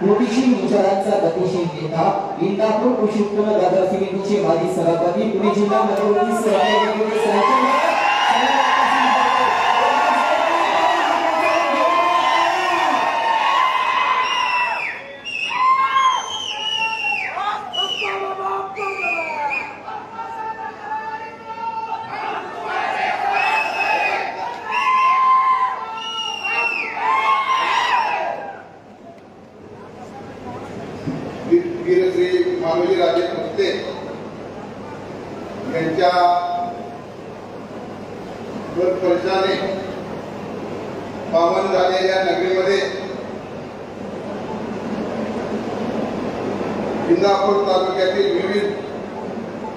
कृतीशील विचारांचा गतिशील नेता इंदापूर कृषी उत्पन्न बाजार समितीचे माजी सभापती पुणे जिल्हा मध्यवर्ती सहकारी वीरश्री राजे भोसले यांच्या वर पावन झालेल्या नगरीमध्ये इंदापूर तालुक्यातील विविध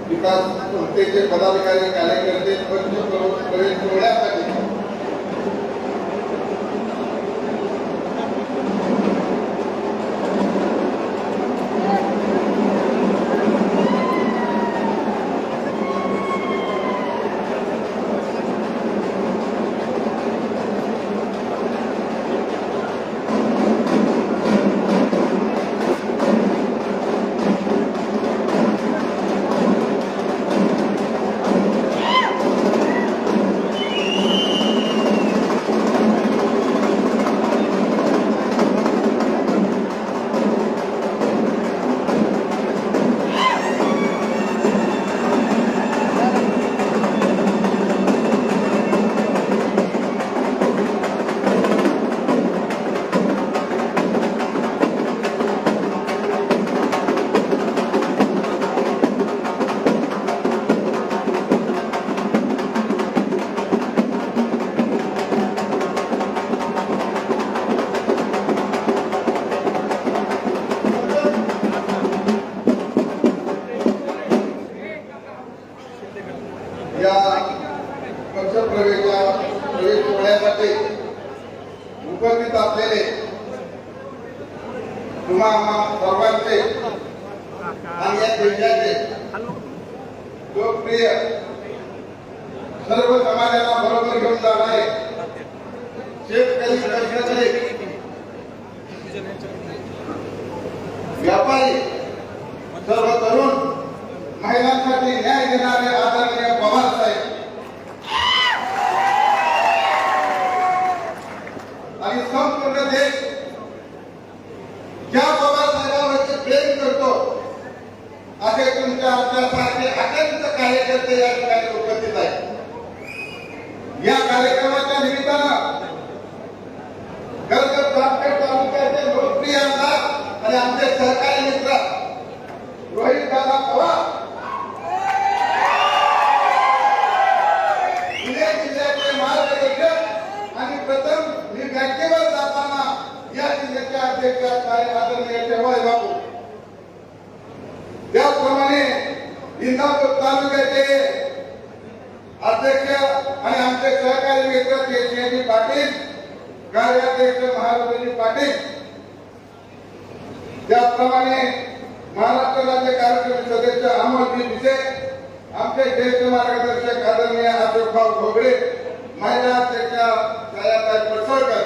विकास संस्थेचे पदाधिकारी कार्यकर्ते पंच प्रवेश सोहळ्यासाठी शेतकरी व्यापारी सर्व तरुण महिलांसाठी न्याय देणारे आदरणीय पवार साहेब. आणि संपूर्ण देश ज्या पवार प्रेम करतो असे तुमच्या आमच्यासारखे अत्यंत कार्यकर्ते या ठिकाणी उपस्थित आहेत. या कार्यक्रम आणि आमचे सहकारी मित्र रोहित दादा पवार. पुणे जिल्ह्याचे मार्गदर्शक आणि प्रथम मी बँकेवर जाताना या जिल्ह्याचे अध्यक्ष आदरणीय शेवाय बाबू त्याचप्रमाणे इंदापूर तालुक्याचे अध्यक्ष आणि आमचे सहकारी मित्र केशवजी पाटील कार्याध्यक्ष महाराजांनी पाटील त्याचप्रमाणे महाराष्ट्र राज्य कार्यक्रम सदस्य अमोलजी भिसे आमचे ज्येष्ठ मार्गदर्शक आदरणीय अशोकभाऊ घोगडे महिला अध्यक्ष छायाताई पडसळकर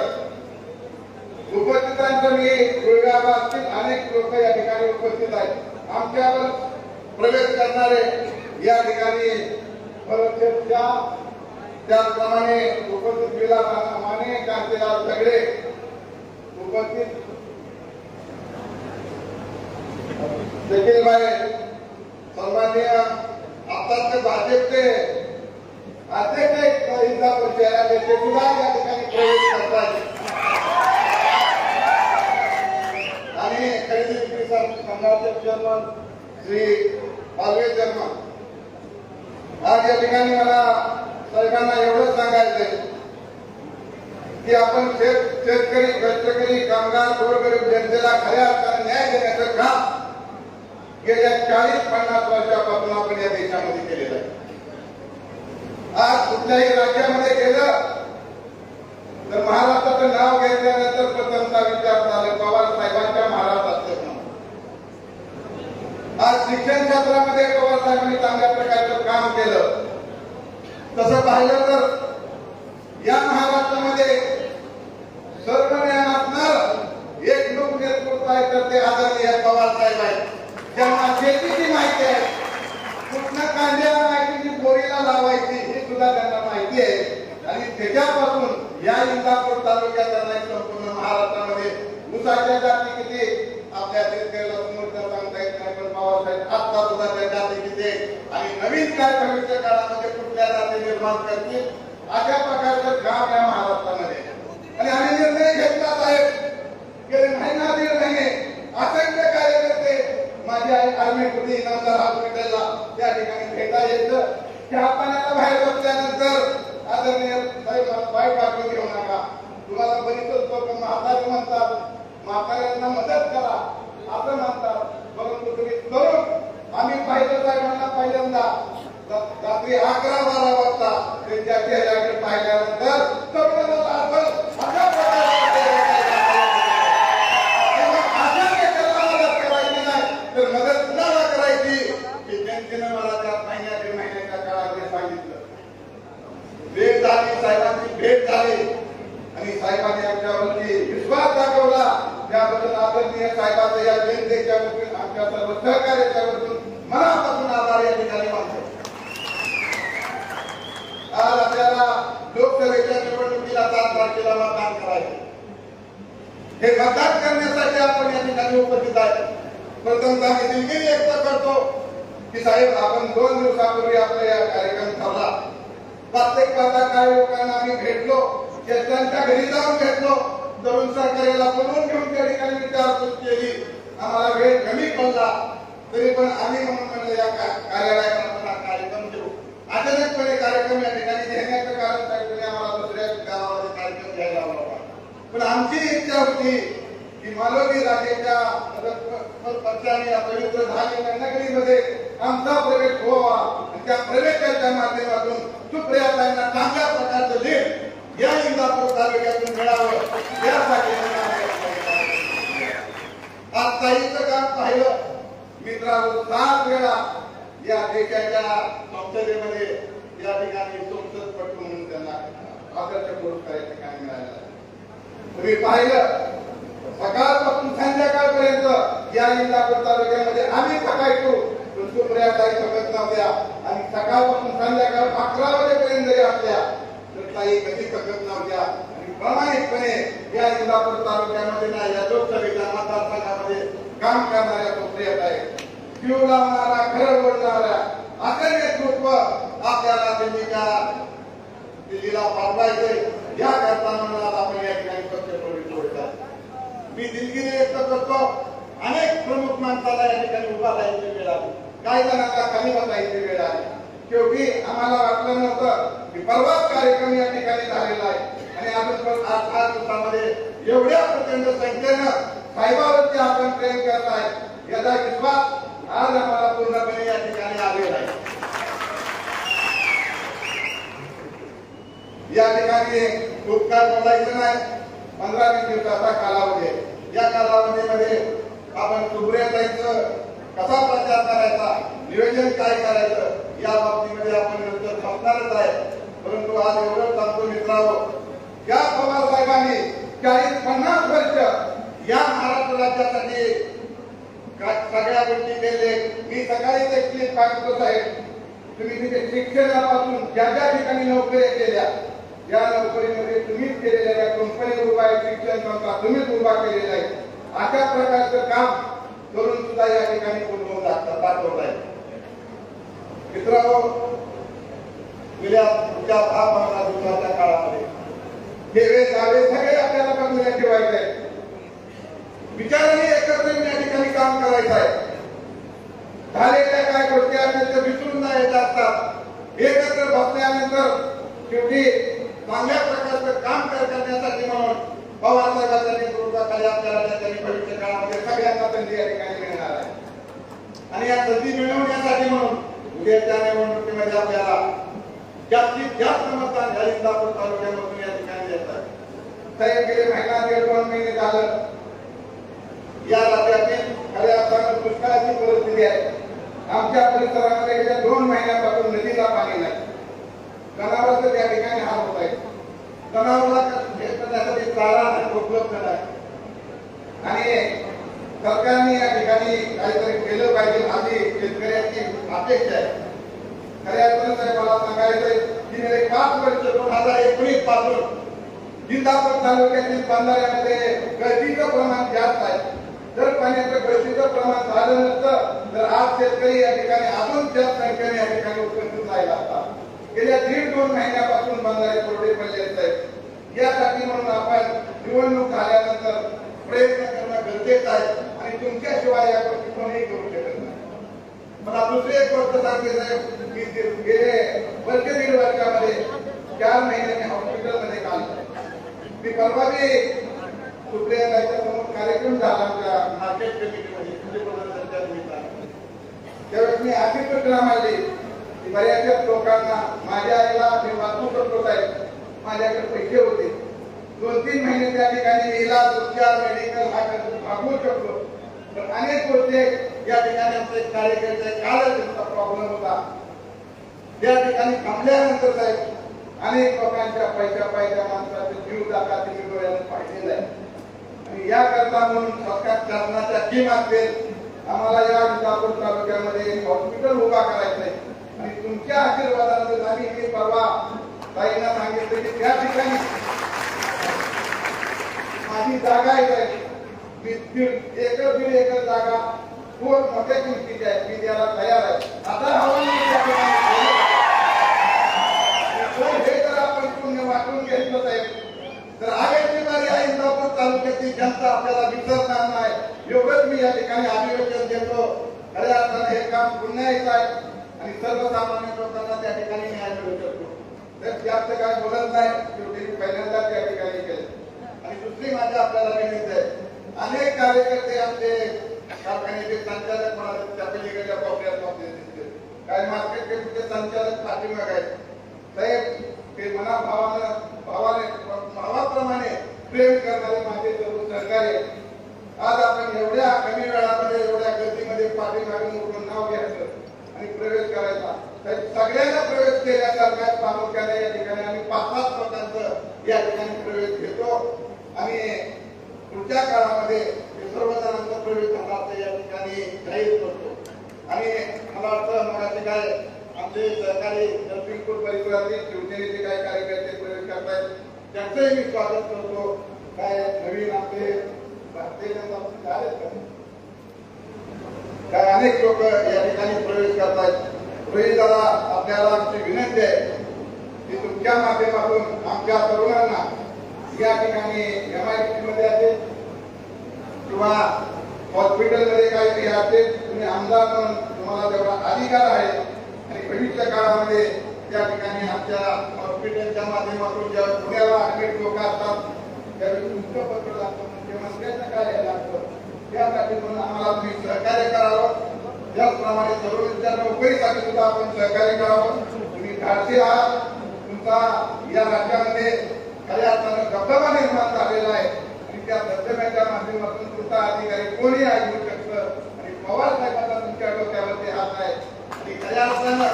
उपस्थितांचं मी गुळगावातील अनेक लोक या ठिकाणी उपस्थित आहेत. आमच्यावर प्रवेश करणारे या ठिकाणी त्याचप्रमाणे उपस्थित जिल्हा माने कांतीलाल सगळे उपस्थित देखील सन्माननीय आताचे भाजपचे अध्यक्ष इंदापूरचे आणि ते सुद्धा या ठिकाणी प्रवेश करतात आणि खरेदी विक्री संघाचे चेअरमन श्री पालवे चेअरमन आज या ठिकाणी मला साहेबांना एवढंच सांगायचंय की आपण शेतकरी कष्टकरी कामगार गोरगरीब जनतेला खऱ्या अर्थाने न्याय देण्याचं काम गेल्या चाळीस पन्नास वर्षापासून आपण या देशामध्ये केलेलं आहे. आज कुठल्याही राज्यामध्ये गेलं तर महाराष्ट्राचं नाव घेतल्यानंतर प्रथमता विचार झाला पवार साहेबांच्या महाराष्ट्राचं नाव. आज शिक्षण क्षेत्रामध्ये पवार साहेबांनी चांगल्या प्रकारचं काम केलं. तसं पाहिलं तर या महाराष्ट्रामध्ये सर्व ज्ञान असणार एक लोक नेतृत्व आहे तर ते आदरणीय पवार साहेब आहेत. ज्यांना शेतीची माहिती आहे कुठनं कांद्याला माहिती बोरीला लावायची हे सुद्धा त्यांना माहिती आहे. आणि त्याच्यापासून या इंदापूर तालुक्याचा नाही संपूर्ण महाराष्ट्रामध्ये ऊसाच्या जाती किती आपल्या शेतकऱ्याला समोरच्या सांगता येत नाही पण बाबासाहेब आत्ता सुद्धा त्या जाती किती आणि नवीन काय भविष्य काळामध्ये कुठल्या जाती निर्माण करतील? अशा प्रकारचं काम या महाराष्ट्रामध्ये आणि आम्ही निर्णय घेतला साहेब. गेले महिना दीड महिने असंख्य काय माझी आई आर्मी होती इनामदार हॉस्पिटलला त्या ठिकाणी भेटा यायचं चहा पाण्याला बाहेर बसल्यानंतर आदरणीय साहेब मला घेऊ नका. तुम्हाला बरीच लोक म्हातारे म्हणतात. म्हाताऱ्यांना मदत करा. असं म्हणतात. परंतु तुम्ही करून आम्ही पाहिलं साहेबांना पहिल्यांदा. रात्री अकरा बारा वाजता त्यांच्या चेहऱ्याकडे पाहिल्यानंतर तरुणाला आपण अशा प्रकारे तेव्हा अशा नेत्याला मदत करायची नाही, तर मदत कुणाला करायची हे जनतेनं मला त्या महिन्या दीड महिन्याच्या काळामध्ये सांगितलं भेट झाली साहेबांची भेट झाली आणि साहेबांनी आमच्यावरती विश्वास दाखवला त्याबद्दल आदरणीय या जनतेच्या वतीने आमच्या सर्व सहकार्याच्या वतीने मनापासून आभार या ठिकाणी मानतो. आज आपल्याला लोकसभेच्या निवडणुकीला सात तारखेला मतदान करायचे हे मतदान करण्यासाठी आपण या ठिकाणी उपस्थित आहे. प्रथमतः मी दिलगिरी व्यक्त करतो की साहेब आपण दोन दिवसापूर्वी आपला या कार्यक्रम ठरला प्रत्येक पत्रकार लोकांना आम्ही भेटलो ज्येष्ठांच्या घरी जाऊन भेटलो. तरुण सहकार्याला बोलवून घेऊन त्या ठिकाणी विचारपूस केली. आम्हाला वेळ कमी पडला. तरी पण आम्ही म्हणून म्हणलं या कार्यालयामध्ये आपण कार्यक्रम घेऊ. अचानकपणे कार्यक्रम या ठिकाणी घेण्याचं कारण साहेबांनी आम्हाला दुसऱ्या गावामध्ये कार्यक्रम घ्यायला हवा होता. पण आमची इच्छा होती की मालवणी राजेच्या पक्षाने या पवित्र झालेल्या नगरीमध्ये आमचा प्रवेश व्हावा. त्या प्रवेशाच्या माध्यमातून सुप्रियाताईंना चांगल्या प्रकारचं लीड या इंदापूर तालुक्यातून मिळावं यासाठी मी आज ताईचं काम पाहिलं. मित्रांनो सात वेळा या देशाच्या संसदेमध्ये या ठिकाणी संसदपटू म्हणून त्यांना आदर्श पुरस्काराचे या मिळालं. तुम्ही पाहिलं सकाळपासून संध्याकाळपर्यंत या इंदापूर तालुक्यामध्ये आम्ही थकायचो पण सुप्रियाताई थकत नव्हत्या आणि सकाळपासून संध्याकाळ अकरा वाजेपर्यंत जरी असल्या ताई कधी तकत नव्हत्या. आणि प्रामाणिकपणे या इंदापूर तालुक्यामध्ये ना या लोकसभेच्या मतदारसंघामध्ये काम करणाऱ्या सुप्रियाताई जीव लावणारा खरं बोलणाऱ्या असं नेतृत्व आपल्याला त्यांनी दिल्लीच्या दिल्लीला पाठवायचे. या करता म्हणून आपण या ठिकाणी पक्षप्रवेश प्रवेश मी दिलगिरी व्यक्त करतो. अनेक प्रमुख माणसाला या ठिकाणी उभा राहायची वेळ आली. काही जणांना कमी बसायची वेळ आली. शेवटी आम्हाला वाटलं नव्हतं परवाच कार्यक्रम या ठिकाणी झालेला आहे. आणि आपण पण आज पाच दिवसामध्ये एवढ्या प्रचंड संख्येनं साहेबावरती आपण प्रेम करत आहे. याचा विश्वास आज आम्हाला पूर्णपणे या ठिकाणी आलेला आहे. या ठिकाणी खूप काय बोलायचं नाही. पंधरा वीस दिवसाचा कालावधी आहे. या कालावधीमध्ये आपण सुप्रियाताईचं कसा प्रचार करायचा नियोजन काय करायचं या बाबतीमध्ये आपण नंतर संपणारच आहे. परंतु आज एवढं सांगतो मित्रांनो हो. या पवार साहेबांनी चाळीस पन्नास वर्ष या महाराष्ट्र राज्यासाठी सगळ्या गोष्टी केले. मी सकाळी ते क्लिप पाहतो साहेब. तुम्ही तिथे शिक्षणापासून ज्या ज्या ठिकाणी नोकऱ्या केल्या या नोकरीमध्ये तुम्हीच केलेल्या या कंपनी उभा आहे शिक्षण संस्था तुम्हीच उभा केलेला आहे. अशा प्रकारचं काम करून सुद्धा या ठिकाणी पूर्ण दाखवत आहे. मित्रांनो गेल्या पुढच्या दहा पंधरा दिवसाच्या काळामध्ये. हे वेळ जावे सगळे आपल्याला बाजूला ठेवायचे आहे विचाराने एकत्र या ठिकाणी काम करायचं आहे झालेल्या काय गोष्टी आहेत त्या विसरून जायच्या असतात एकत्र बसल्यानंतर शेवटी चांगल्या प्रकारचं काम करण्यासाठी म्हणून पवार साहेबांच्या नेतृत्वाखाली आपल्याला त्यांनी भविष्य काळामध्ये सगळ्यांना संधी या ठिकाणी मिळणार आहे. आणि या संधी मिळवण्यासाठी म्हणून उद्याच्या निवडणुकीमध्ये आपल्याला जास्तीत जास्त मतदान इंदापूर तालुक्यामधून या ठिकाणी गेले महिना दीड दोन महिने झालं. या राज्यातील खऱ्या अर्थानं दुष्काळाची परिस्थिती आहे. आमच्या परिसरामध्ये गेल्या दोन महिन्यापासून नदीला पाणी नाही. जनावरचं त्या ठिकाणी हाल होत आहे. जनावरांना करण्यासाठी चारा उपलब्ध नाही. आणि सरकारने या ठिकाणी काहीतरी केलं पाहिजे आधी शेतकऱ्यांची अपेक्षा आहे. खऱ्या अर्थानं साहेब मला सांगायचंय की गेले पाच वर्ष दोन हजार एकोणीसपासून जिंदापूर तालुक्यातील बंधाऱ्यामध्ये गळतीचं प्रमाण जास्त आहे. जर पाण्याचं गळतीचं प्रमाण झालं नसतं तर आज शेतकरी या ठिकाणी अजून जास्त संख्येने या ठिकाणी उपस्थित राहिला असता. गेल्या दीड दोन महिन्यापासून बंधारे कोरडे पडले आहेत यासाठी म्हणून आपण निवडणूक झाल्यानंतर प्रयत्न करणं गरजेचं आहे आणि तुमच्याशिवाय या गोष्टी कोणीही करू मला दुसरी एक गोष्ट सांगते साहेब की ते गेले वर्ष दीड वर्षामध्ये. चार महिन्याने हॉस्पिटलमध्ये काम मी परवा बी सुप्रिया ताईच्या समोर कार्यक्रम झाला आमच्या मार्केट कमिटीमध्ये त्यावेळेस मी अशी सूचना मांडली की बऱ्याचशाच लोकांना माझ्या आईला मी वाचू शकतो साहेब. माझ्याकडे पैसे होते. दोन तीन महिने त्या ठिकाणी इलाज उपचार मेडिकल हा खर्च भागवू शकतो पण अनेक गोष्टी या ठिकाणी आमचे कार्यकर्ते कालच त्यांचा प्रॉब्लेम होता. त्या ठिकाणी थांबल्यानंतर साहेब अनेक लोकांच्या पैशा पाहिजे माणसाचे जीव जाता तुम्ही डोळ्याने पाहिलेला आहे आणि याकरता म्हणून सरकार शासनाच्या टीम असेल आम्हाला या विजापूर तालुक्यामध्ये हॉस्पिटल उभा करायचं आहे. आणि तुमच्या आशीर्वादानंतर आम्ही हे परवा ताईंना सांगितलं की त्या ठिकाणी माझी जागा आहे साहेब. एकच दीड एकर दीड एकर जागा खूप मोठ्या किमतीचे आहेत मी द्यायला तयार आहे. आता हवामान हे जर आपण पुण्य वाटून घेतलं साहेब तर आगामी बारी आहे इंदापूर जनता आपल्याला विसरणार नाही. एवढंच मी या ठिकाणी अभिवादन देतो. खऱ्या अर्थानं हे काम पुन्हा येत आहे आणि सर्वसामान्य लोकांना त्या ठिकाणी न्याय मिळू शकतो. तर जास्त काय बोलत नाही. शेवटी पहिल्यांदा त्या ठिकाणी केलं आणि दुसरी माझी आपल्याला विनंती आहे. अनेक कार्यकर्ते आमचे कारखान्याचे संचालक म्हणाले त्या पलीकडच्या कॉपऱ्यात दिसते काही मार्केट कमिटीचे संचालक पाठीमाग आहेत. साहेब ते मना भावानं भावाने भावाप्रमाणे प्रेम करणारे माझे तरुण सरकार आहेत. आज आपण एवढ्या कमी वेळामध्ये एवढ्या गर्दीमध्ये पाठीमागून उठून नाव घ्यायचं आणि प्रवेश करायचा. सगळ्यांना प्रवेश केल्यासारख्या प्रामुख्याने या ठिकाणी आम्ही पाच पाच लोकांचं या ठिकाणी प्रवेश घेतो. आणि पुढच्या काळामध्ये सर्वजणांचा प्रवेश झाला असं या ठिकाणी जाहीर करतो. आणि मला वाटतं मगाशी काय आमचे सहकारी दक्षिणपूर परिसरातील शिवसेनेचे काय कार्यकर्ते प्रवेश करतायत. त्यांचंही मी स्वागत करतो. काय नवीन आपले भारतीय जनता पक्ष आहेत का? काय अनेक लोक या ठिकाणी प्रवेश करतायत. रोहित दादा आपल्याला आमची विनंती आहे की तुमच्या माध्यमातून आमच्या तरुणांना या ठिकाणी एम आयमध्ये असेल किंवा हॉस्पिटलमध्ये काही काही असेल तुम्ही आमदार म्हणून तुम्हाला तेवढा अधिकार आहे. आणि भविष्य काळामध्ये त्या ठिकाणी आमच्या हॉस्पिटलच्या माध्यमातून ज्या पुण्याला ऍडमिट लोक असतात त्यावेळी तुमचं पत्र लागतं म्हणजे मुख्यमंत्र्यांचं कार्य लागतं. त्यासाठी म्हणून आम्हाला तुम्ही सहकार्य करावं. त्याचप्रमाणे तरुणांच्या नोकरीसाठी सुद्धा आपण सहकार्य करावं. तुम्ही धाडसी आहात. तुमचा या राज्यामध्ये खऱ्या अर्थानं दबदबा निर्माण झालेला आहे. आणि त्या धबधब्याच्या माध्यमातून तुमचा अधिकारी कोणी ऐकू शकतं आणि पवार साहेबांचा तुमच्या डोक्यावरती हात आहे. आणि खऱ्या असताना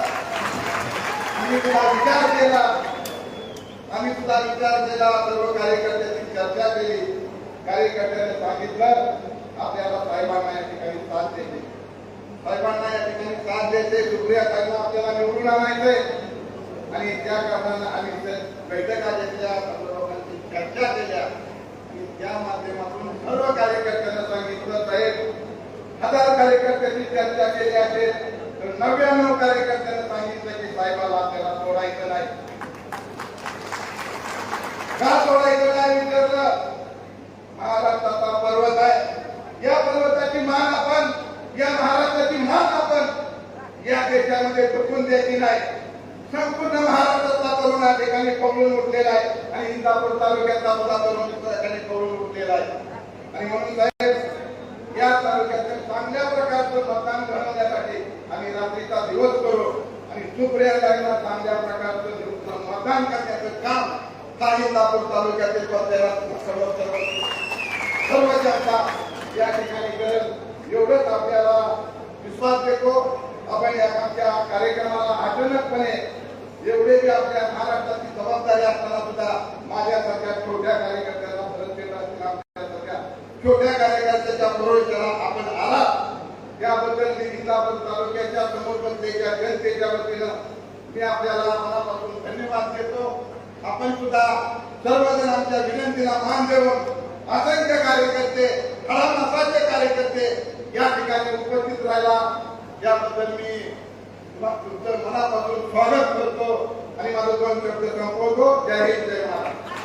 आम्ही तुला विचार केला. आम्ही तुझा विचार केला. सर्व कार्यकर्त्यांनी चर्चा केली. कार्यकर्त्यांनी सांगितलं आपल्याला साहेबांना या ठिकाणी साथ देते साहेबांना या ठिकाणी साथ देते सुप्रिया ताईंना आपल्याला निवडून आणायचंय. आणि त्या कारणानं आम्ही बैठका घेतल्या सर्व लोकांची चर्चा केल्या. या माध्यमातून सर्व कार्यकर्त्यांना सांगितलं साहेब हजार कार्यकर्त्यांनी चर्चा केली असेल तर नव्याण्णव कार्यकर्त्यांना सांगितलं की साहेबाला आपल्याला सोडायचं नाही. का सोडायचं नाही विचारलं? महाराष्ट्राचा पर्वत आहे. या पर्वताची मान आपण या महाराष्ट्राची मान आपण या देशामध्ये चुकून द्यायची नाही. संपूर्ण महाराष्ट्रातला तरुण या ठिकाणी कवळून उठलेला आहे आणि इंदापूर तालुक्यातला सुद्धा तरुण त्या ठिकाणी कवळून उठलेला आहे. आणि म्हणून साहेब या तालुक्यातील चांगल्या प्रकारचं मतदान घडवण्यासाठी आम्ही रात्रीचा दिवस करू आणि सुप्रियांना चांगल्या प्रकारचं मतदान करण्याचं काम हा इंदापूर तालुक्यातील सर्व सर्व सर्व जनता या ठिकाणी करेल. एवढंच आपल्याला विश्वास देतो. आपण या आमच्या कार्यक्रमाला अचानकपणे एवढे आपल्या महाराष्ट्राची जबाबदारी असताना सुद्धा माझ्यासारख्या छोट्या कार्यकर्त्याला परत देत असतील छोट्या कार्यकर्त्याच्या प्रवेशाला आपण आला. त्याबद्दल निधीताबद्दल तालुक्याच्या समोरबंदेच्या जनतेच्या वतीनं मी आपल्याला मनापासून धन्यवाद देतो. आपण सुद्धा सर्वजण आमच्या विनंतीला मान देऊन असंख्य कार्यकर्ते खळा नसाचे कार्यकर्ते या ठिकाणी उपस्थित राहिला. याबद्दल मी तुमचं मनापासून स्वागत करतो आणि माझं दोन शब्द संपवतो जय हिंद जय महाराज